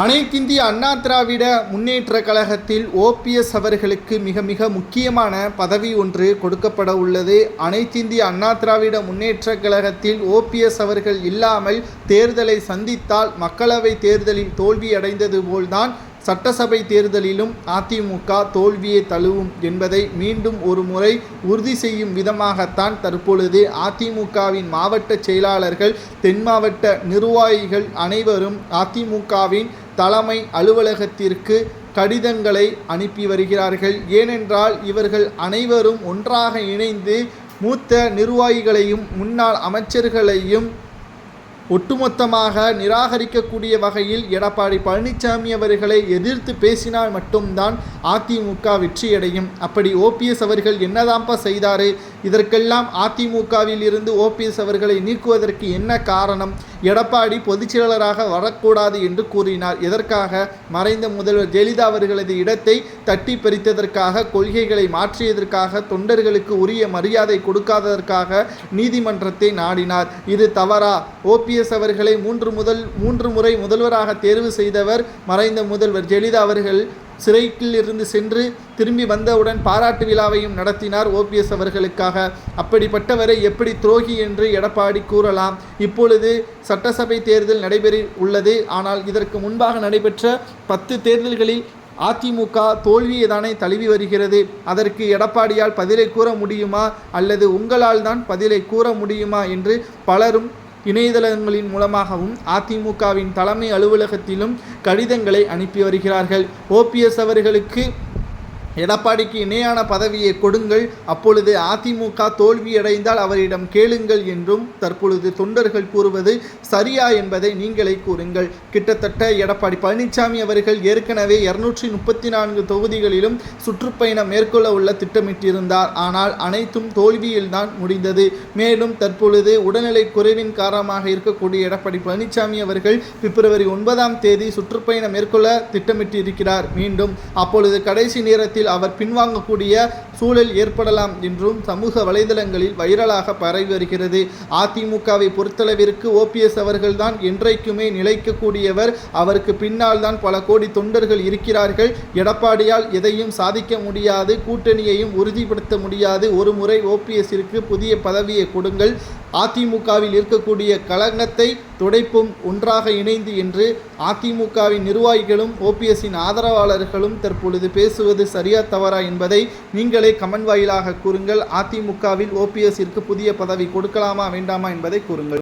அனைத்திந்திய அண்ணா திராவிட முன்னேற்ற கழகத்தில் ஓபிஎஸ் அவர்களுக்கு மிக மிக முக்கியமான பதவி ஒன்று கொடுக்கப்பட உள்ளது. அனைத்திந்திய அண்ணா திராவிட முன்னேற்ற கழகத்தில் ஓபிஎஸ் அவர்கள் இல்லாமல் தேர்தலை சந்தித்தால் மக்களவை தேர்தலில் தோல்வியடைந்தது போல்தான் சட்டசபை தேர்தலிலும் அதிமுக தோல்வியை தழுவும் என்பதை மீண்டும் ஒரு முறை உறுதி செய்யும் விதமாகத்தான் தற்பொழுது அதிமுகவின் மாவட்ட செயலாளர்கள் தென் மாவட்ட நிர்வாகிகள் அனைவரும் அதிமுகவின் தலைமை அலுவலகத்திற்கு கடிதங்களை அனுப்பி வருகிறார்கள். ஏனென்றால் இவர்கள் அனைவரும் ஒன்றாக இணைந்து மூத்த நிர்வாகிகளையும் முன்னாள் அமைச்சர்களையும் ஒட்டுமொத்தமாக நிராகரிக்கக்கூடிய வகையில் எடப்பாடி பழனிசாமி அவர்களை எதிர்த்து பேசினால் மட்டும்தான் அதிமுக வெற்றியடையும். அப்படி ஓபிஎஸ் அவர்கள் என்னதான்ப்பா செய்தாரே? இதற்கெல்லாம் அதிமுகவில் இருந்து ஓபிஎஸ் அவர்களை நீக்குவதற்கு என்ன காரணம்? எடப்பாடி பொதுச்செயலராக வரக்கூடாது என்று கூறினார். எதற்காக மறைந்த முதல்வர் ஜெயலலிதா அவர்களது இடத்தை தட்டி பறித்ததற்காக கொள்கைகளை மாற்றியதற்காக தொண்டர்களுக்கு உரிய மரியாதை கொடுக்காததற்காக நீதிமன்றத்தை நாடினார். இது தவறா? ஓபிஎஸ் அவர்களை மூன்று முதல் மூன்று முறை முதல்வராக தேர்வு செய்தவர் மறைந்த முதல்வர் ஜெயலலிதா அவர்கள் சிறையில் இருந்து சென்று திரும்பி வந்தவுடன் பாராட்டு விழாவையும் நடத்தினார் ஓபிஎஸ் அவர்களுக்காக. அப்படிப்பட்டவரை எப்படி துரோகி என்று எடப்பாடி கூறலாம். இப்பொழுது சட்டசபை தேர்தல் நடைபெற உள்ளது. ஆனால் இதற்கு முன்பாக நடைபெற்ற பத்து தேர்தல்களில் அதிமுக தோல்வியை தானே தழுவி வருகிறது. அதற்கு எடப்பாடியால் பதிலை கூற முடியுமா? அல்லது உங்களால் தான் பதிலை கூற முடியுமா? என்று பலரும் இணையதளங்களின் மூலமாகவும் அதிமுகவின் தலைமை அலுவலகத்திலும் கடிதங்களை அனுப்பி வருகிறார்கள். ஓபிஎஸ் அவர்களுக்கு எடப்பாடிக்கு இணையான பதவியை கொடுங்கள். அப்பொழுது அதிமுக தோல்வியடைந்தால் அவரிடம் கேளுங்கள் என்றும் தற்பொழுது தொண்டர்கள் கூறுவது சரியா என்பதை நீங்களே கூறுங்கள். கிட்டத்தட்ட எடப்பாடி பழனிசாமி அவர்கள் ஏற்கனவே இருநூற்றி முப்பத்தி நான்கு தொகுதிகளிலும் சுற்றுப்பயணம் மேற்கொள்ள உள்ள திட்டமிட்டிருந்தார். ஆனால் அனைத்தும் தோல்வியில்தான் முடிந்தது. மேலும் தற்பொழுது உடல்நிலை குறைவின் காரணமாக இருக்கக்கூடிய எடப்பாடி பழனிசாமி அவர்கள் பிப்ரவரி ஒன்பதாம் தேதி சுற்றுப்பயணம் மேற்கொள்ள திட்டமிட்டிருக்கிறார். மீண்டும் அப்பொழுது கடைசி நேரத்தில் அவர் பின்வாங்கக்கூடிய சூழல் ஏற்படலாம் என்றும் சமூக வலைதளங்களில் வைரலாக பரவி வருகிறது. அதிமுகவை பொறுத்தளவிற்கு ஓபிஎஸ் அவர்கள்தான் என்றைக்குமே நிலைக்கக்கூடியவர். அவருக்கு பின்னால் தான் பல கோடி தொண்டர்கள் இருக்கிறார்கள். எடப்பாடியால் எதையும் சாதிக்க முடியாது. கூட்டணியையும் உறுதிப்படுத்த முடியாது. ஒரு முறை ஓபிஎஸ்ஸிற்கு புதிய பதவியை கொடுங்கள். அதிமுகவில் இருக்கக்கூடிய கலங்கத்தை துடைப்பும் ஒன்றாக இணைந்து என்று அதிமுகவின் நிர்வாகிகளும் ஓபிஎஸ்ஸின் ஆதரவாளர்களும் தற்பொழுது பேசுவது சரி சரியா தவறா என்பதை நீங்களே கமெண்ட் வாயிலாக கூறுங்கள். அதிமுகவில் ஓபிஎஸ்ஸிற்கு புதிய பதவி கொடுக்கலாமா வேண்டாமா என்பதை கூறுங்கள்.